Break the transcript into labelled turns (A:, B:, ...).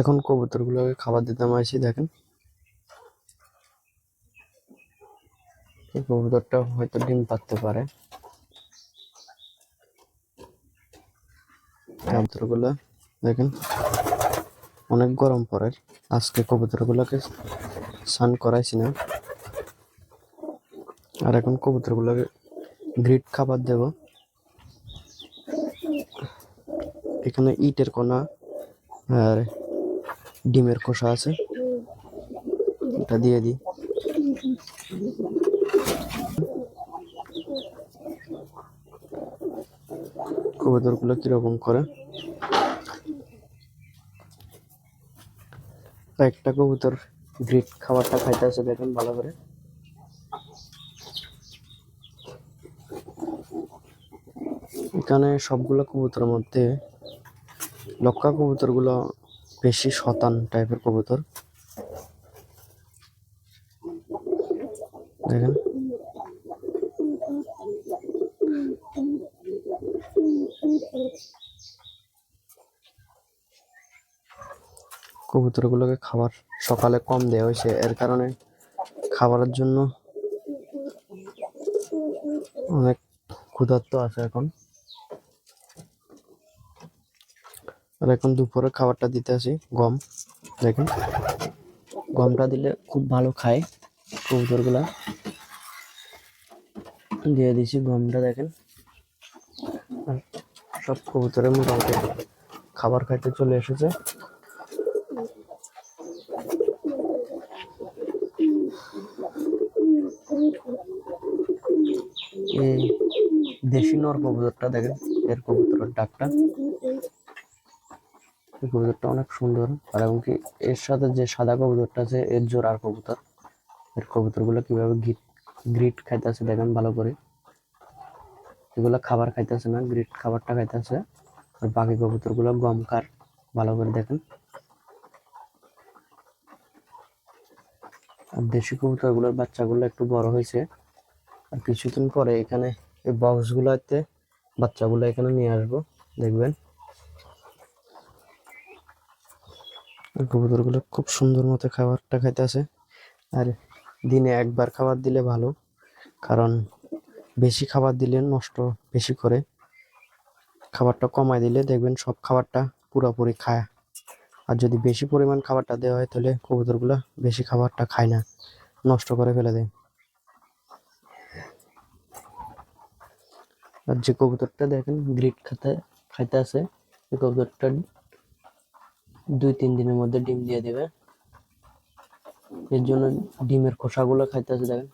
A: এখন কবুতরগুলোকে খাবার দিতে আসি দেখেন। এই কবুতরটা হয়তো ডিম পারতে পারে। কবুতরগুলো দেখেন, অনেক গরম পড়ে। আজকে কবুতরগুলোকে স্নান করাইছি না। আর এখন কবুতরগুলোকে গ্রিট খাবার দেব। এখানে ইটের কোনা আর ডিমের খোসা আছে। এটা দিয়ে দিই। কবুতরগুলো কীরকম করে? একটা কবুতর গ্রিট খাবারটা খাইতে আছে দেখেন ভালো করে। এখানে সবগুলো কবুতরের মধ্যে লক্ষা কবুতরগুলো বেশি শতান টাইপের কবুতর। দেখেন। কবুতরগুলোকে খাবার সকালে কম দেওয়া হয়েছে, এর কারণে খাবারের জন্য অনেক ক্ষুধার্ত আছে এখন। আর এখন দুপুরে খাবারটা দিতে আসি, গম। দেখেন, গমটা দিলে খুব ভালো খায় কবুতরগুলা। দিয়ে দিছি গমটা, দেখেন। সব কবুতরে মোটামুটি খাবার খাইতে চলে এসেছে। এই দেশি নর কবুতরটা, দেখেন, এর কবুতরের ডাকটা। এই কবুতরটা অনেক সুন্দর। আর এবং কি এর সাথে যে সাদা কবুতরটা আছে, এর জোড়ার কবুতর। এর কবুতরগুলো কীভাবে গিট গ্রিট খাইতেছে দেখেন ভালো করে। এগুলো খাবার খাইতেছে না গ্রিট খাবারটা খাইতেছে। আর বাকি কবুতরগুলো গম কার, ভালো করে দেখেন। আর দেশি কবুতরগুলোর বাচ্চাগুলো একটু বড় হয়েছে। আর কিছুদিন পরে এখানে এই বক্সগুলোতে বাচ্চাগুলো এখানে নিয়ে আসব, দেখবেন আর কবুতরগুলো খুব সুন্দর মতো খাবারটা খাইতেছে। আর দিনে একবার খাবার দিলে ভালো, কারণ বেশি খাবার দিলে নষ্ট বেশি করে। খাবারটা কমায় দিলে দেখবেন সব খাবারটা পুরোপুরি খায়। আর যদি বেশি পরিমাণ খাবারটা দেওয়া হয়, তাহলে কবুতরগুলো বেশি খাবারটা খায় না, নষ্ট করে ফেলে দেয়। আর যে কবুতরটা দেখেন গ্রিট খাতে খাইতে আছে এই কবুতরটা দুই তিন দিনের মধ্যে ডিম দিয়ে দেবে। এর জন্য ডিমের খোসাগুলো খাইতে আছে দেখেন।